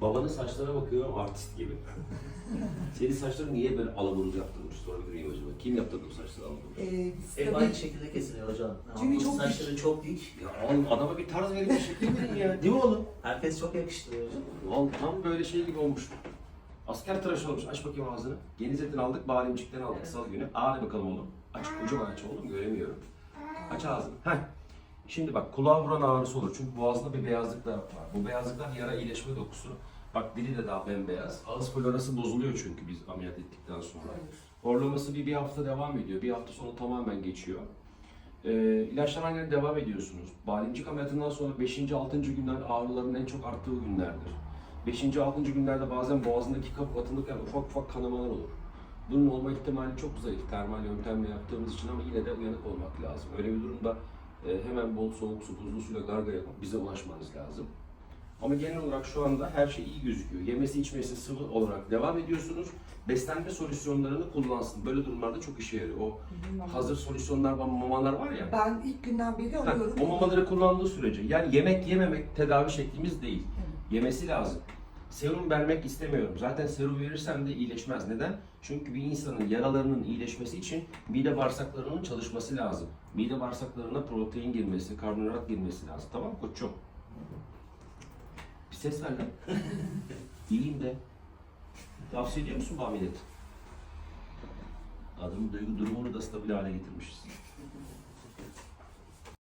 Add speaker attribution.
Speaker 1: Babanın saçlarına bakıyorum artist gibi. Senin saçların niye böyle alaburuz yaptırmış? Sorabilir miyim acaba? Kim yaptırdı bu saçları alaburuz?
Speaker 2: Ee, biz
Speaker 3: Hep
Speaker 2: tabii
Speaker 3: aynı şekilde kesiliyor hocam.
Speaker 2: Çünkü
Speaker 3: Çünkü
Speaker 2: çok
Speaker 3: saçları çok dik.
Speaker 1: Ya oğlum adama bir tarz verin, bir şekil verin ya. Değil mi oğlum?
Speaker 3: Herkes çok yakıştırıyor hocam.
Speaker 1: Oğlum tam böyle şey gibi olmuş. Asker tıraşı olmuş. Aç bakayım ağzını. Yeni etten aldık, bademcikten aldık salı günü. Ağrı bakalım oğlum. Aç, kocaman aç oğlum, göremiyorum. Aç ağzını. Heh. Şimdi bak kulağa vuran ağrısı olur. Çünkü boğazda bir beyazlıklar var. Bu beyazlıklar yara iyileşme dokusu. Bak dili de daha bembeyaz. Ağız florası bozuluyor çünkü biz ameliyat ettikten sonra. Horlaması bir, bir hafta devam ediyor. Bir hafta sonra tamamen geçiyor. Ee, ilaçlar aynen devam ediyorsunuz. Bademcik ameliyatından sonra 5. 6. günler ağrıların en çok arttığı günlerdir. 5. 6. günlerde bazen boğazındaki kapı atılırken ufak ufak kanamalar olur. Bunun olma ihtimali çok zayıf termal yöntemle yaptığımız için ama yine de uyanık olmak lazım. Öyle bir durumda e, hemen bol soğuk su, buzlu suyla gargara yapıp bize ulaşmanız lazım. Ama genel olarak şu anda her şey iyi gözüküyor. Yemesi içmesi sıvı olarak devam ediyorsunuz. Beslenme solüsyonlarını kullansın. Böyle durumlarda çok işe yarıyor. O hazır solüsyonlar, mamalar var ya.
Speaker 2: ben ilk günden beri alıyorum.
Speaker 1: o mamaları kullandığı sürece yani yemek yememek tedavi şeklimiz değil. Yemesi lazım. Serum vermek istemiyorum. Zaten serum verirsem de iyileşmez. Neden? Çünkü bir insanın yaralarının iyileşmesi için mide bağırsaklarının çalışması lazım. Mide bağırsaklarına protein girmesi, karbonhidrat girmesi lazım. Tamam koçum? Bir ses ver lan. İyiyim de. Tavsiye ediyor musun bu ameliyatı? Adamın duygu durumunu da stabil hale getirmişiz.